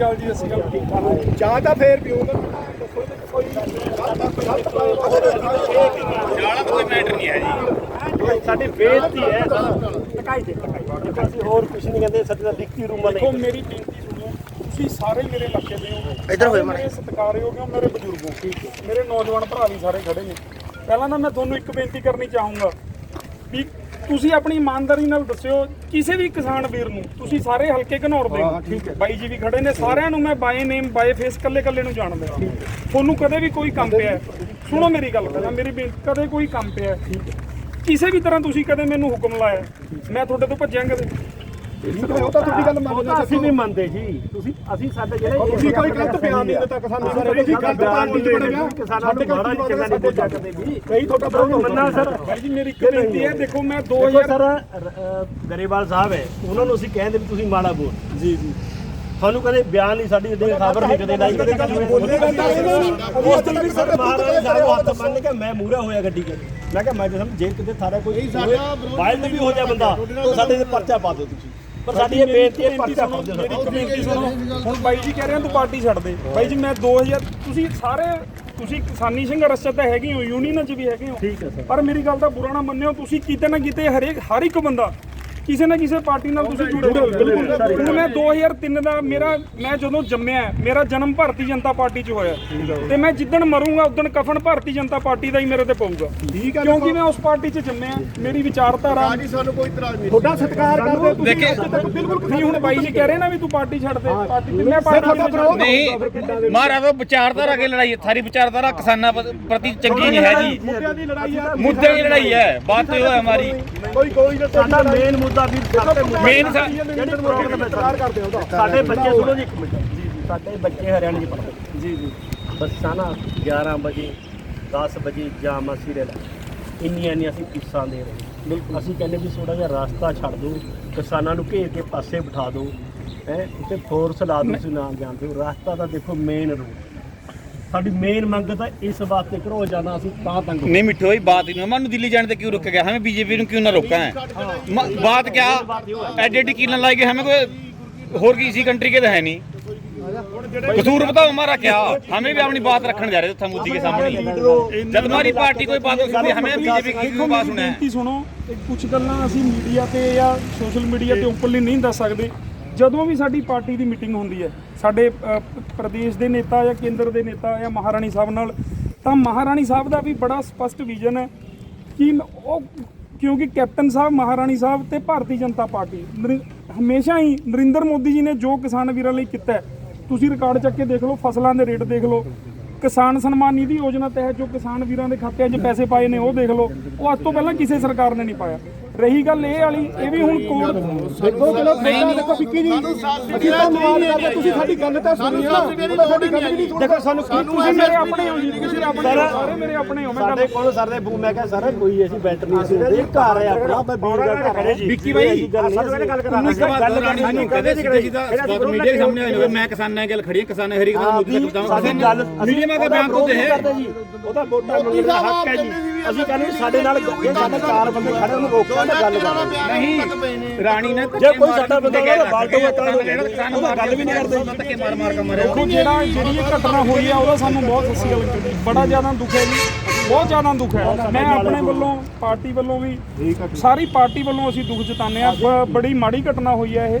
ਅਕਾਲ ਜੀ ਸਤਿ ਸ਼੍ਰੀ ਅਕਾਲ ਚਾਹ ਤਾਂ ਫੇਰ ਪੀਊਂਗਾ ਦੱਸੋ ਤੇ ਕੋਈ ਜਾਲਾ ਕੋਈ ਮੈਟਰ ਨਹੀਂ ਹੈ ਜੀ ਸਾਡੀ ਬੇਇੱਜ਼ਤੀ ਹੈ। ਟਕਾਈ ਦੇ ਟਕਾਈ ਅਸੀਂ ਹੋਰ ਕੁਝ ਨਹੀਂ ਕਹਿੰਦੇ ਸਾਡੇ ਦਾ ਲਿਖਤੀ ਰੂਮਾਂ ਦੇਖੋ ਨਹੀਂ ਮੇਰੀ ਬੇਨਤੀ ਸੁਣੋ ਤੁਸੀਂ ਸਾਰੇ ਮੇਰੇ ਇਲਾਕੇ ਦੇ ਹੋ। ਇੱਧਰ ਹੋਏ ਸਤਿਕਾਰਯੋਗ ਹੋ ਮੇਰੇ ਬਜ਼ੁਰਗੋ ਮੇਰੇ ਨੌਜਵਾਨ ਭਰਾ ਵੀ ਸਾਰੇ ਖੜੇ ਨੇ। ਪਹਿਲਾਂ ਤਾਂ ਮੈਂ ਤੁਹਾਨੂੰ ਇੱਕ ਬੇਨਤੀ ਕਰਨੀ ਚਾਹੂੰਗਾ ਵੀ ਤੁਸੀਂ ਆਪਣੀ ਇਮਾਨਦਾਰੀ ਨਾਲ ਦੱਸਿਓ ਕਿਸੇ ਵੀ ਕਿਸਾਨ ਵੀਰ ਨੂੰ ਤੁਸੀਂ ਸਾਰੇ ਹਲਕੇ ਘਨੌਰ ਦੇ ਹੋ। ਬਾਈ ਜੀ ਵੀ ਖੜੇ ਨੇ ਸਾਰਿਆਂ ਨੂੰ ਮੈਂ ਬਾਏ ਨੇਮ ਬਾਏ ਫੇਸ ਕੱਲੇ ਕੱਲੇ ਨੂੰ ਜਾਣਦਾ ਤੁਹਾਨੂੰ ਕਦੇ ਵੀ ਕੋਈ ਕੰਮ ਪਿਆ ਹੈ, ਸੁਣੋ ਮੇਰੀ ਗੱਲ ਪਹਿਲਾਂ ਮੇਰੀ ਬੇਨਤੀ ਕਦੇ ਕੋਈ ਕੰਮ ਪਿਆ ਹੈ, ਕਿਸੇ ਵੀ ਤਰ੍ਹਾਂ ਤੁਸੀਂ ਕਦੇ ਮੈਨੂੰ ਹੁਕਮ ਲਾਇਆ ਮੈਂ ਤੁਹਾਡੇ ਤੋਂ ਭੱਜਾਂ ਕਦੇ ਠੀਕ ਹੈ ਉਹ ਤਾਂ ਤੁਹਾਡੀ ਗੱਲ ਉਹ ਮੰਨਦੇ ਤਾਂ ਅਸੀਂ ਨਹੀਂ ਮੰਨਦੇ ਜੀ। ਤੁਸੀਂ ਅਸੀਂ ਸਾਡੇ ਜਿਹੜੇ ਤੁਸੀਂ ਕੋਈ ਗਲਤ ਬਿਆਨ ਨਹੀਂ ਦਿੱਤਾ ਕਿਸਾਨਾਂ ਬਾਰੇ। ਤੁਸੀਂ ਗਲਤ ਬਿਆਨ ਨਹੀਂ ਦਿੱਤਾ। ਕਿਸਾਨਾਂ ਨੂੰ ਮਾੜਾ ਨਹੀਂ ਚੰਗਾ ਨਹੀਂ ਬੋਲਿਆ। ਕਦੇ ਵੀ ਕਈ ਤੁਹਾਡਾ ਵਿਰੋਧ ਮੰਨਣਾ ਸਰ। ਬਾਈ ਜੀ ਮੇਰੀ ਇੱਕ ਬੇਨਤੀ ਹੈ ਦੇਖੋ ਮੈਂ ਦੇਖੋ 2000 ਸਰ ਅ, ਗਰੇਵਾਲ ਸਾਹਿਬ ਹੈ ਉਹਨਾਂ ਨੂੰ ਅਸੀਂ ਕਹਿੰਦੇ ਵੀ ਤੁਸੀਂ ਮਾੜਾ ਬੋਲ। ਜੀ ਜੀ। ਤੁਹਾਨੂੰ ਕਦੇ ਬਿਆਨ ਨਹੀਂ ਸਾਡੀ ਦੇ ਖਬਰ ਨਹੀਂ ਕਦੇ ਲਾਈ ਕਦੇ ਉਸ ਦਿਨ ਵੀ ਸਰ ਮਹਾਰਾਜ ਸਾਹਿਬ ਹੱਥ ਮੰਨ ਕੇ ਮੈਂ ਮੂਹਰਾ ਹੋਇਆ ਗੱਡੀ ਕੇ ਮੈਂ ਕਿਹਾ ਮੈਂ ਜੇ ਕਿਤੇ ਥਾਰਾ ਕੋਈ ਬਾਇਲ ਵੀ ਹੋ ਜਾ ਬੰਦਾ ਸਾਡੇ ਤੇ ਪਰਚਾ ਪਾ ਦਿਓ ਤੁਸੀਂ। ਪਰ ਸਾਡੀ ਇਹ ਬੇਨਤੀ ਹੈ ਪਰਚਾ ਪਾ ਦਿਓ ਮੇਰੀ ਬੇਨਤੀ ਸੁਣੋ। ਹੁਣ ਬਾਈ ਜੀ ਕਹਿ ਰਹੇ ਆ ਤੂੰ ਪਾਰਟੀ ਛੱਡ ਦੇ। ਬਾਈ ਜੀ ਮੈਂ 2000 ਤੁਸੀਂ ਸਾਰੇ ਤੁਸੀਂ ਕਿਸਾਨੀ ਸੰਘਰਸ਼ ਤਾਂ ਹੈਗੇ ਹੋ ਯੂਨੀਅਨ 'ਚ ਵੀ ਹੈਗੇ ਹੋ। ਪਰ ਮੇਰੀ ਗੱਲ ਦਾ ਬੁਰਾ ਨਾ ਮੰਨਿਓ ਤੁਸੀਂ ਕਿਤੇ ਨਾ ਕਿਤੇ ਹਰੇਕ ਹਰ ਇੱਕ ਬੰਦਾ ਕਿਸੇ ਨਾ ਕਿਸੇ ਪਾਰਟੀ ਨਾਲ ਤੁਸੀਂ ਜੁੜੇ ਹੋ। ਬਿਲਕੁਲ ਹੁਣ ਮੈਂ 2003 ਦਾ ਮੇਰਾ ਮੈਂ ਜਦੋਂ ਜੰਮਿਆ ਮੇਰਾ ਜਨਮ ਭਾਰਤੀ ਜਨਤਾ ਪਾਰਟੀ 'ਚ ਹੋਇਆ। ਤੇ ਮੈਂ ਜਿੱਦਣ ਮਰੂੰਗਾ ਉਦੋਂ ਕਫਨ ਭਾਰਤੀ ਜਨਤਾ ਪਾਰਟੀ ਦਾ ਹੀ ਮੇਰੇ ਤੇ ਪਊਗਾ। ਠੀਕ ਹੈ ਕਿਉਂਕਿ ਮੈਂ ਉਸ ਪਾਰਟੀ 'ਚ ਜੰਮਿਆ ਮੇਰੀ ਵਿਚਾਰਧਾਰਾ ਜੀ ਸਾਨੂੰ ਕੋਈ ਇਤਰਾਜ਼ ਨਹੀਂ। ਤੁਹਾਡਾ ਸਤਿਕਾਰ ਕਰਦੇ ਤੁਸੀਂ ਦੇਖੇ- ਬਿਲਕੁਲ ਨਹੀਂ ਹੁਣ ਬਾਈ ਜੀ ਕਹਿ ਰਹੇ ਨਾ ਵੀ ਤੂੰ ਪਾਰਟੀ ਛੱਡ ਦੇ। ਪਾਰਟੀ ਤੇ ਮੈਂ ਪਾਰਟੀ ਨਹੀਂ ਮਹਾਰਾਜ ਉਹ ਵਿਚਾਰਧਾਰਾ ਕੇ ਲੜਾਈ ਹੈ। ਸਾਰੀ ਵਿਚਾਰਧਾਰਾ ਕਿਸਾਨਾਂ ਪ੍ਰਤੀ ਚੰਗੀ ਨਹੀਂ ਹੈ ਜੀ ਮੁੱਦਿਆਂ ਦੀ ਲੜਾਈ ਹੈ। ਮੁੱਦੇ ਦੀ ਲੜਾਈ ਹੈ। ਬਾਤ ਇਹ ਹੈ ਹਮਾਰੀ। ਕੋਈ ਕੋਈ ਸਾਡਾ ਮੇਨ ਮੁੱਦਾ ਵੀ ਸਾਡੇ ਮੇਨ ਸਾ- ਜਿਹੜੇ ਪ੍ਰੋਗਰਾਮ ਇਤਰਾਜ਼ ਕਰਦੇ ਹੋ ਉਹਦਾ ਸਾਡੇ ਬੱਚੇ ਸੁਣੋ ਜੀ ਇੱਕ ਮਿੰਟ। ਸਾਡੇ ਬੱਚੇ ਹਰਿਆਣੇ 'ਚ ਪੜ੍ਹਦੇ ਜੀ ਜੀ। ਬੱਸਾਂ ਨਾ 11 ਵਜੇ 10 ਵਜੇ ਜਾਮ ਅਸੀਂ ਰਹਿ ਇੰਨੀਆਂ ਇੰਨੀਆਂ ਅਸੀਂ ਫੀਸਾਂ ਦੇ ਰਹੇ ਬਿਲਕੁਲ। ਅਸੀਂ ਕਹਿੰਦੇ ਵੀ ਥੋੜਾ ਜਿਹਾ ਰਸਤਾ ਛੱਡ ਦਿਓ ਕਿਸਾਨਾਂ ਨੂੰ ਘੇਰ ਕੇ ਪਾਸੇ ਬਿਠਾ ਦਿਓ ਹੈ ਉੱਤੇ ਫੋਰਸ ਲਾ ਦਿਓ ਤੁਸੀਂ ਨਾਲ ਜਾਂਦੇ ਹੋ। ਰਸਤਾ ਤਾਂ ਦੇਖੋ ਮੇਨ ਰੋਡ ਸਾਡੀ ਮੇਨ ਮੰਗ ਤਾਂ ਇਸ ਵਾਸਤੇ ਕਰੋ ਜਾਣਾ ਅਸੀਂ ਤਾਂ ਤੰਗ नहीं मिठो भाई बात ही नहीं मनु दिल्ली जाने तक क्यों रुक गया हमें बीजेपी ने क्यों ना रोका है म- बात क्या एडिट की ना लाएगी हमें कोई और किसी कंट्री के तो है नहीं कसूर बताओ हमारा क्या हमें भी अपनी बात रखने जा रहे थे मोदी के सामने जब हमारी पार्टी कोई बात होती हमें बीजेपी की क्यों बात सुना है ਬੇਨਤੀ ਸੁਣੋ ਇਹ ਕੁਝ ਗੱਲਾਂ ਅਸੀਂ ਮੀਡੀਆ ਤੇ ਜਾਂ ਸੋਸ਼ਲ ਮੀਡੀਆ ਤੇ ਓਪਨਲੀ ਨਹੀਂ ਦੱਸ ਸਕਦੇ ਜਦੋਂ ਵੀ ਸਾਡੀ ਪਾਰਟੀ ਦੀ ਮੀਟਿੰਗ ਹੁੰਦੀ ਹੈ, ਸਾਡੇ ਪ੍ਰਦੇਸ਼ ਦੇ ਨੇਤਾ ਜਾਂ ਕੇਂਦਰ ਦੇ ਨੇਤਾ ਜਾਂ ਮਹਾਰਾਣੀ ਸਾਹਿਬ ਨਾਲ, ਤਾਂ ਮਹਾਰਾਣੀ ਸਾਹਿਬ ਦਾ ਵੀ ਬੜਾ ਸਪਸ਼ਟ ਵਿਜ਼ਨ ਹੈ ਕਿ ਉਹ, ਕਿਉਂਕਿ ਕੈਪਟਨ ਸਾਹਿਬ, ਮਹਾਰਾਣੀ ਸਾਹਿਬ ਤੇ ਭਾਰਤੀ ਜਨਤਾ ਪਾਰਟੀ, ਨਰਿ- ਹਮੇਸ਼ਾ ਹੀ ਨਰਿੰਦਰ ਮੋਦੀ ਜੀ ਨੇ ਜੋ ਕਿਸਾਨ ਵੀਰਾਂ ਲਈ ਕੀਤਾ ਤੁਸੀਂ ਰਿਕਾਰਡ ਚੱਕ ਕੇ ਦੇਖ ਲਓ, ਫਸਲਾਂ ਦੇ ਰੇਟ ਦੇਖ ਲਓ, ਕਿਸਾਨ ਸਨਮਾਨ ਨਿਧੀ ਯੋਜਨਾ ਤਹਿਤ ਜੋ ਕਿਸਾਨ ਵੀਰਾਂ ਦੇ ਖਾਤਿਆਂ 'ਚ ਪੈਸੇ ਪਾਏ ਨੇ, ਉਹ ਦੇਖ ਲਓ, ਉਹ ਅੱਜ ਤੋਂ ਪਹਿਲਾਂ ਕਿਸੇ ਸਰਕਾਰ ਨੇ ਨਹੀਂ ਪਾਇਆ। ਰਹੀ ਗੱਲ ਇਹ ਵਾਲੀ ਇਹ ਵੀ ਹੁਣ ਕੋਰਟ ਦੇਖੋ ਚਲੋ ਨਹੀਂ ਦੇਖੋ ਵਿੱਕੀ ਜੀ ਅਸੀਂ ਤਾਂ ਮਾਰ ਕਰਦੇ ਤੁਸੀਂ ਸਾਡੀ ਗੱਲ ਤਾਂ ਸੁਣੀ ਆ। ਸਾਡੀ ਗੱਲ ਨਹੀਂ ਦੇਖੋ ਸਾਨੂੰ ਤੁਸੀਂ ਮੇਰੇ ਆਪਣੇ ਹੋ ਜੀ ਤੁਸੀਂ ਆਪਣੇ ਸਾਰੇ ਮੇਰੇ ਆਪਣੇ ਹੋ ਮੈਂ ਸਾਡੇ ਕੋਲ ਸਰ ਦੇ ਮੈਂ ਕਿਹਾ ਸਰ ਕੋਈ ਅਸੀਂ ਬੈਂਟ ਨਹੀਂ ਅਸੀਂ ਦੇ ਘਰ ਆ ਆਪਣਾ ਮੈਂ ਵੀਰ ਦਾ ਘਰ ਹੈ। ਜੀ। ਵਿੱਕੀ ਬਾਈ ਸਾਡੇ ਨਾਲ ਗੱਲ ਕਰਾ ਗੱਲ ਕਰਨੀ ਨਹੀਂ ਕਦੇ ਸੀ ਕਦੇ ਦਾ ਮੀਡੀਆ ਦੇ ਸਾਹਮਣੇ ਆਏ ਮੈਂ ਕਿਸਾਨਾਂ ਦੀ ਗੱਲ ਖੜੀ ਕਿਸਾਨਾਂ ਹਰੀ ਗੱਲ ਮੁੱਦੇ ਤੱਕ ਮੀਡੀਆ ਦਾ ਬਿਆਨ ਤੋਂ ਤੇ ਉਹਦਾ ਵੋਟਾਂ ਨੂੰ ਹੱਕ ਹੈ ਜੀ। ਅਸੀਂ ਕਹਿੰਦੇ ਸਾਡੇ ਨਾਲ ਜੇ ਸਾਡੇ ਚਾਰ ਬੰਦੇ ਖੜੇ ਉਹਨੂੰ ਰੋਕੋ ਤੇ ਗੱਲ ਕਰੋ ਨਹੀਂ ਰਾਣੀ ਨੇ ਜੇ ਕੋਈ ਸਾਡਾ ਬੰਦਾ ਕਹਿੰਦਾ ਬਾਲਟੋ ਮਤਾਂ ਉਹਦਾ ਗੱਲ ਵੀ ਨਹੀਂ ਕਰਦੇ। ਧੱਕੇ ਮਾਰ ਮਾਰ ਕੇ ਮਾਰਿਆ। ਦੇਖੋ ਜਿਹੜਾ ਜਿਹੜੀ ਘਟਨਾ ਹੋਈ ਆ ਉਹਦਾ ਸਾਨੂੰ ਬਹੁਤ ਸੱਸੀ ਗੱਲ ਬੜਾ ਜ਼ਿਆਦਾ ਦੁੱਖ ਹੈ ਜੀ ਬਹੁਤ ਜ਼ਿਆਦਾ ਦੁੱਖ ਹੈ। ਮੈਂ ਆਪਣੇ ਵੱਲੋਂ ਪਾਰਟੀ ਵੱਲੋਂ ਵੀ ਸਾਰੀ ਪਾਰਟੀ ਵੱਲੋਂ ਅਸੀਂ ਦੁੱਖ ਜਤਾਨੇ ਆ ਬੜੀ ਮਾੜੀ ਘਟਨਾ ਹੋਈ ਆ ਇਹ।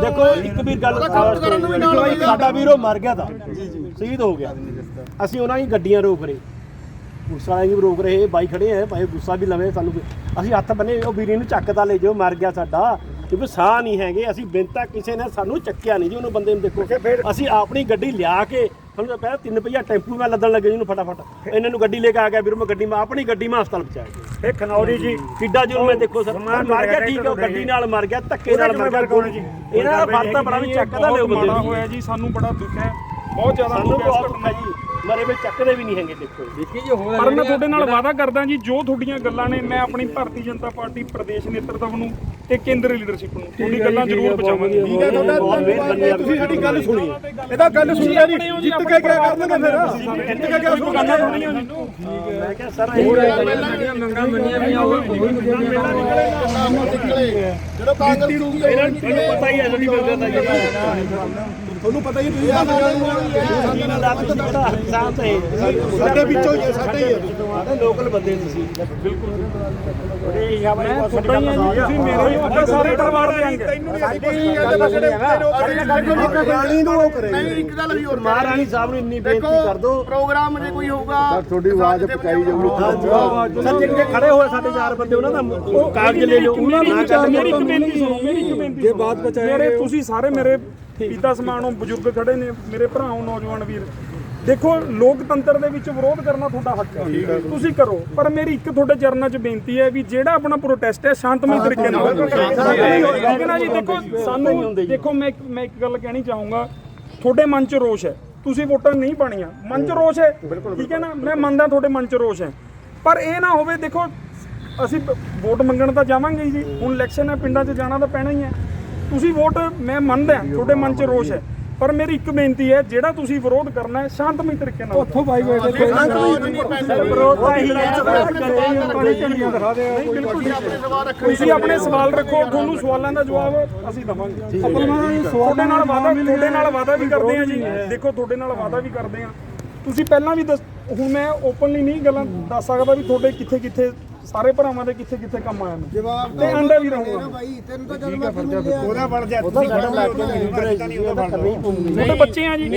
ਦੇਖੋ ਇੱਕ ਵੀ ਗੱਲ ਦੇਖੋ ਸਾਡਾ ਵੀਰੋ ਮਰ ਗਿਆ ਤਾਂ। ਸ਼ਹੀਦ ਹੋ ਗਿਆ। ਅਸੀਂ ਉਹਨਾਂ ਦੀ ਗੱਡੀਆਂ ਰੋਕ ਰਹੇ। ਪੁਲਿਸ ਰੋਕ ਰਹੇ ਬਾਈ ਖੜੇ ਆ ਗੁੱਸਾ ਵੀ ਲਵੇ ਸਾਨੂੰ ਅਸੀਂ ਹੱਥ ਬੰਨੇ ਉਹ ਵੀਰੇ ਨੂੰ ਚੱਕਦਾ ਲੈ ਜਾਓ ਮਰ ਗਿਆ ਸਾਡਾ। ਕਿਉਂਕਿ ਸਾਹ ਨਹੀਂ ਹੈਗੇ ਅਸੀਂ ਬਿੰਤਾ ਕਿਸੇ ਨੇ ਸਾਨੂੰ ਚੱਕਿਆ ਨਹੀਂ ਜੀ ਉਹਨੂੰ ਬੰਦੇ ਨੂੰ ਦੇਖੋ। ਅਸੀਂ ਆਪਣੀ ਗੱਡੀ ਲਿਆ ਕੇ ਤੁਹਾਨੂੰ ਪਹਿਲਾਂ ਤਿੰਨ ਪਹੀਆ ਟੈਂਪੂ ਮੈਂ ਲੱਦਣ ਲੱਗੇ ਜੀ ਉਹਨੂੰ ਫਟਾਫਟ। ਇਹਨਾਂ ਨੂੰ ਗੱਡੀ ਲੈ ਕੇ ਆ ਗਿਆ ਵੀਰੋ ਮੈਂ ਗੱਡੀ ਮੈਂ ਆਪਣੀ ਗੱਡੀ ਮੈਂ ਹਸਪਤਾਲ ਪਹੁੰਚਾਇਆ ਇਹ ਖਨੌਰੀ ਜੀ। ਕਿੱਡਾ ਜੁਰਮ ਹੈ ਦੇਖੋ ਸਰ। ਮਰ ਗਿਆ ਠੀਕ ਹੈ ਉਹ ਗੱਡੀ ਨਾਲ ਮਰ ਗਿਆ ਧੱਕੇ ਨਾਲ ਮਰ ਗਿਆ ਕੌਣ ਜੀ? ਇਹਨਾਂ ਦਾ ਫਰਜ਼ ਤਾਂ ਬੜਾ ਵੀ ਚੱਕਦਾ ਲਿਓ ਬਹੁਤ ਬੰਦੇ ਨੂੰ ਹੋਇਆ ਜੀ ਸਾਨੂੰ ਬੜਾ ਦੁੱਖ ਹੈ। ਬਹੁਤ ਜ਼ਿਆਦਾ ਦੁੱਖ ਹੈ ਦੁੱਖ ਜੀ। ਮਰੇ ਵਿੱਚ ਚੱਕਦੇ ਵੀ ਨਹੀਂ ਹੈਗੇ ਦੇਖੋ। ਪਰ ਮੈਂ ਤੁਹਾਡੇ ਨਾਲ ਵਾਅਦਾ ਕਰਦਾ ਜੀ ਜੋ ਤੁਹਾਡੀਆਂ ਗੱਲਾਂ ਨੇ ਮੈਂ ਆਪਣੀ ਭਾਰਤੀ ਜਨਤਾ ਪਾਰਟੀ ਪ੍ਰਦੇਸ਼ ਨੇਤਰਤਵ ਨੂੰ ਤੇ ਕੇਂਦਰੀ ਲੀਡਰਸ਼ਿਪ ਨੂੰ। ਤੁਹਾਡੀ ਗੱਲਾਂ ਜ਼ਰੂਰ ਪਹੁੰਚਾਵਾਂਗੇ। ਠੀਕ ਹੈ ਤੁਹਾਡਾ ਆ। ਤੁਸੀਂ ਸਾਡੀ ਗੱਲ ਸੁਣੀ। ਇਹਦਾ ਗੱਲ ਸੁਣੀ ਜੀ ਜਿੱਤ ਕੇ ਕਿਆ ਕਰ ਦੇਣਾ ਫਿਰ? ਜਿੱਤ ਕੇ ਕਿਆ ਸੁਣਨਾ ਗੱਲਾਂ ਜੀ ਮੈਂ ਕਿਹਾ ਸਰ ਇਹ ਮੰਗਾਂ ਮੰਨੀਆਂ ਵੀ ਆਓ ਜਦੋਂ ਕਾਂਗਰਸ ਨੂੰ ਇਹਨਾਂ ਨੂੰ ਪਤਾ ਹੀ ਹੈ ਜਿਹੜੀ ਬੰਦੇ ਦਾ ਜਿਹੜਾ ਤੁਹਾਨੂੰ ਪਤਾ ਹੀ ਤੁਸੀਂ ਸਾਡੇ ਵਿੱਚੋਂ ਹੀ ਹੈ। ਸਾਡੇ ਹੀ ਹੈ। ਲੋਕਲ ਬੰਦੇ ਤੁਸੀਂ ਬਿਲਕੁਲ ਬੜੇ ਹੀ ਆ ਮੈਂ ਤੁਹਾਡਾ ਹੀ ਹਾਂ ਜੀ ਤੁਸੀਂ ਮੇਰੇ ਹੀ ਹੋ ਆਪਾਂ ਸਾਰੇ ਪਰਿਵਾਰ ਦੇ ਅੰਗ ਰਾਣੀ ਨੂੰ ਉਹ ਕਰੇ। ਨਹੀਂ ਇੱਕ ਗੱਲ ਵੀ ਹੋਰ ਮਹਾਰਾਣੀ ਸਾਹਿਬ ਨੂੰ ਇੰਨੀ ਬੇਨਤੀ ਕਰ ਦਿਓ ਪ੍ਰੋਗਰਾਮ ਜੇ ਕੋਈ ਹੋਊਗਾ ਤੁਹਾਡੀ ਆਵਾਜ਼ ਪਹੁੰਚਾਈ ਜਾਊਗੀ। ਸਰ ਜਿਹੜੇ ਖੜੇ ਹੋਏ ਸਾਡੇ ਚਾਰ ਬੰਦੇ ਉਹਨਾਂ ਦਾ ਉਹ ਕਾਗਜ਼ ਲੈ ਲਓ ਉਹਨਾਂ ਮੇਰੀ ਨਾਲ ਇੱਕ- ਮੇਰੀ ਇੱਕ ਬੇਨਤੀ ਸੁਣੋ ਮੇਰੀ ਇੱਕ ਬੇਨਤੀ ਜੇ ਬਾਤ ਬਚਾਏ ਮੇਰੇ ਤੁਸੀਂ ਸਾਰੇ ਮੇਰੇ ਪਿਤਾ ਸਮਾਨ ਹੋ ਬਜ਼ੁਰਗ ਖੜੇ ਨੇ ਮੇਰੇ ਭਰਾਓ ਨੌਜਵਾਨ ਵੀਰ। ਦੇਖੋ ਲੋਕਤੰਤਰ ਦੇ ਵਿੱਚ ਵਿਰੋਧ ਕਰਨਾ ਤੁਹਾਡਾ ਹੱਕ ਹੈ। ਤੁਸੀਂ ਕਰੋ ਪਰ ਮੇਰੀ ਇੱਕ ਤੁਹਾਡੇ ਚਰਨਾਂ 'ਚ ਬੇਨਤੀ ਹੈ ਵੀ ਜਿਹੜਾ ਆਪਣਾ ਪ੍ਰੋਟੈਸਟ ਹੈ ਸ਼ਾਂਤਮਈ ਤਰੀਕੇ ਨਾਲ ਠੀਕ ਹੈ ਨਾ ਜੀ? ਦੇਖੋ ਸਾਨੂੰ ਦੇਖੋ ਮੈਂ ਮੈਂ ਇੱਕ ਗੱਲ ਕਹਿਣੀ ਚਾਹੂੰਗਾ ਤੁਹਾਡੇ ਮਨ 'ਚ ਰੋਸ਼ ਹੈ। ਤੁਸੀਂ ਵੋਟਾਂ ਨਹੀਂ ਪਾਣੀਆਂ ਮਨ 'ਚ ਰੋਸ਼ ਹੈ। ਠੀਕ ਹੈ ਨਾ? ਮੈਂ ਮੰਨਦਾ ਤੁਹਾਡੇ ਮਨ 'ਚ ਰੋਸ਼ ਹੈ। ਪਰ ਇਹ ਨਾ ਹੋਵੇ ਦੇਖੋ ਅਸੀਂ ਵੋਟ ਮੰਗਣ ਤਾਂ ਜਾਵਾਂਗੇ ਜੀ। ਹੁਣ ਇਲੈਕਸ਼ਨ ਹੈ ਪਿੰਡਾਂ 'ਚ ਜਾਣਾ ਤਾਂ ਪੈਣਾ ਹੀ ਹੈ। ਤੁਸੀਂ ਵੋਟ ਮੈਂ ਮੰਨਦਾ ਤੁਹਾਡੇ ਮਨ 'ਚ ਰੋਸ਼ ਹੈ। ਪਰ ਮੇਰੀ ਇੱਕ ਬੇਨਤੀ ਹੈ ਜਿਹੜਾ ਤੁਸੀਂ ਵਿਰੋਧ ਕਰਨਾ ਹੈ ਸ਼ਾਂਤਮਈ ਤਰੀਕੇ ਨਾਲ ਉੱਥੋਂ ਬਾਈ ਵਿਰੋਧ ਤਾਂ ਹੀ ਹੈ। ਤੁਸੀਂ ਆਪਣੇ ਸਵਾਲ ਰੱਖੋ ਤੁਹਾਨੂੰ ਸਵਾਲਾਂ ਦਾ ਜਵਾਬ ਅਸੀਂ ਦਵਾਂਗੇ। ਤੁਹਾਡੇ ਨਾਲ ਵਾਅਦਾ ਤੁਹਾਡੇ ਨਾਲ ਵਾਅਦਾ ਵੀ ਕਰਦੇ ਆ ਜੀ। ਦੇਖੋ ਤੁਹਾਡੇ ਨਾਲ ਵਾਅਦਾ ਵੀ ਕਰਦੇ ਆ ਤੁਸੀਂ ਪਹਿਲਾਂ ਵੀ ਦੱਸ ਹੁਣ ਮੈਂ ਓਪਨਲੀ ਨਹੀਂ ਗੱਲਾਂ ਦੱਸ ਸਕਦਾ ਵੀ ਤੁਹਾਡੇ ਕਿੱਥੇ ਕਿੱਥੇ ਸਾਰੇ ਭਰਾਵਾਂ ਦੇ ਕਿੱਥੇ ਕਿੱਥੇ ਕੰਮ ਆਇਆ ਮੈਂ। ਜਵਾਬ ਤੇ ਆਂਦਾ ਵੀ ਰਹੂੰਗਾ। ਭਾਈ ਤੈਨੂੰ ਤਾਂ ਜਦ ਮੈਂ ਮਿਲਿਆ ਉਹਦਾ ਬਣ ਜਾ ਗਿਆ ਲੀਡਰ ਹੈ ਜੀ ਉਹਦਾ ਬੱਚੇ ਆ ਜੀ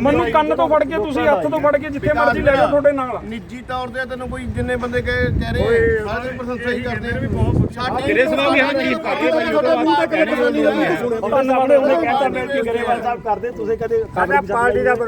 ਮੈਨੂੰ ਕੰਨ ਤੋਂ ਫੜ ਕੇ ਤੁਸੀਂ ਹੱਥ ਤੋਂ ਫੜ ਕੇ ਜਿੱਥੇ ਮਰਜ਼ੀ ਲੈ ਜਾਓ ਤੁਹਾਡੇ ਨਾਲ। ਨਿੱਜੀ ਤੌਰ ਤੇ ਤੈਨੂੰ ਕੋਈ ਜਿੰਨੇ ਬੰਦੇ ਕਹਿ ਕਹਿ ਰਹੇ ਸਾਰੇ ਪ੍ਰਸ਼ੰਸਾ ਹੀ ਕਰਦੇ ਆ। ਸਾਡੇ ਤੇਰੇ ਸਵਾਲ ਵੀ ਹਾਂ ਤਾਰੀਫ ਕਰ ਰਹੇ ਤੁਹਾਡਾ ਮੂੰਹ ਤੇ ਕਿਹਨੇ ਪਸੰਦ ਨਹੀਂ ਸੁਣਿਆ ਧੰਨਵਾਦ ਉਹਨੇ ਕਹਿੰਦਾ ਮੈਂ ਕਿ ਗਰੇਵਾਲ ਸਾਹਿਬ ਕਰਦੇ ਤੁਸੀਂ ਕਦੇ ਸਾਡਾ ਪਾਰਟੀ ਦਾ